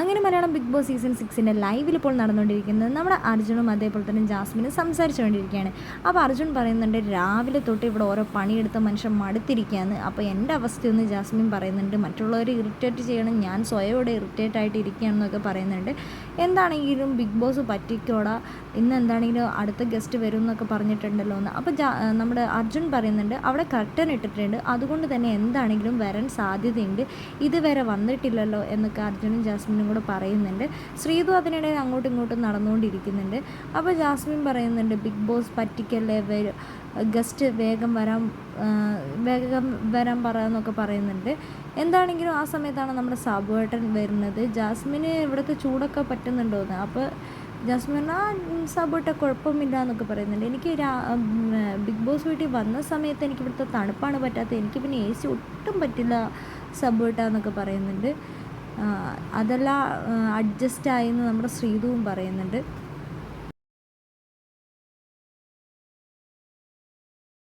അങ്ങനെ Malayalam big Boss season സിക്സിന്റെ ലൈവിൽ ഇപ്പോൾ നടന്നുകൊണ്ടിരിക്കുന്നത് നമ്മുടെ അർജുനും അതേപോലെ തന്നെ ജാസ്മിനും സംസാരിച്ചുകൊണ്ടിരിക്കുകയാണ് അപ്പോൾ അർജുൻ പറയുന്നുണ്ട് രാവിലെ തൊട്ട് ഇവിടെ ഓരോ പണിയെടുത്ത മനുഷ്യൻ മടുത്തിരിക്കുകയാണ്. അപ്പോൾ എന്റെ അവസ്ഥയൊന്ന് ജാസ്മിൻ പറയുന്നുണ്ട്. മറ്റുള്ളവർ ഇറിറ്റേറ്റ് ചെയ്യണം. ഞാൻ സ്വയം ഇവിടെ ഇറിറ്റേറ്റ് ആയിട്ട് ഇരിക്കുകയാണെന്നൊക്കെ പറയുന്നുണ്ട്. എന്താണെങ്കിലും ബിഗ് ബോസ് പറ്റിക്കോടാ. ഇന്ന് എന്താണെങ്കിലും അടുത്ത ഗസ്റ്റ് വരും എന്നൊക്കെ പറഞ്ഞിട്ടുണ്ടല്ലോ എന്ന്. അപ്പോൾ നമ്മുടെ അർജുൻ പറയുന്നുണ്ട് അവിടെ കർട്ടൻ ഇട്ടിട്ടുണ്ട്. അതുകൊണ്ട് തന്നെ എന്താണെങ്കിലും വരാൻ സാധ്യതയുണ്ട്. ഇതുവരെ വന്നിട്ടില്ലല്ലോ എന്നൊക്കെ അർജുനും ജാസ്മിനും കൂടെ പറയുന്നുണ്ട്. ശ്രീതു അതിനിടയിൽ അങ്ങോട്ടും ഇങ്ങോട്ടും നടന്നുകൊണ്ടിരിക്കുന്നുണ്ട്. അപ്പോൾ ജാസ്മിൻ പറയുന്നുണ്ട് ബിഗ് ബോസ് പറ്റിക്കല്ലേ? വരും ഗസ്റ്റ് വേഗം വരാൻ വേഗം വരാൻ പറയാമെന്നൊക്കെ പറയുന്നുണ്ട്. എന്താണെങ്കിലും ആ സമയത്താണ് നമ്മുടെ സാബുവേട്ടൻ വരുന്നത്. ജാസ്മിന് ഇവിടുത്തെ ചൂടൊക്കെ പറ്റുന്നുണ്ടോയെന്ന് അപ്പോൾ ജാസ്മിൻ ആ സബോട്ട കുഴപ്പമില്ല എന്നൊക്കെ പറയുന്നുണ്ട്. എനിക്ക് ബിഗ് ബോസ് വീട്ടിൽ വന്ന സമയത്ത് എനിക്ക് ഇവിടുത്തെ തണുപ്പാണ് പറ്റാത്തത്. എനിക്ക് പിന്നെ എ സി ഒട്ടും പറ്റില്ല സബോട്ട എന്നൊക്കെ പറയുന്നുണ്ട്. അതെല്ലാം അഡ്ജസ്റ്റ് ആയെന്ന് നമ്മുടെ ശ്രീതുവും പറയുന്നുണ്ട്.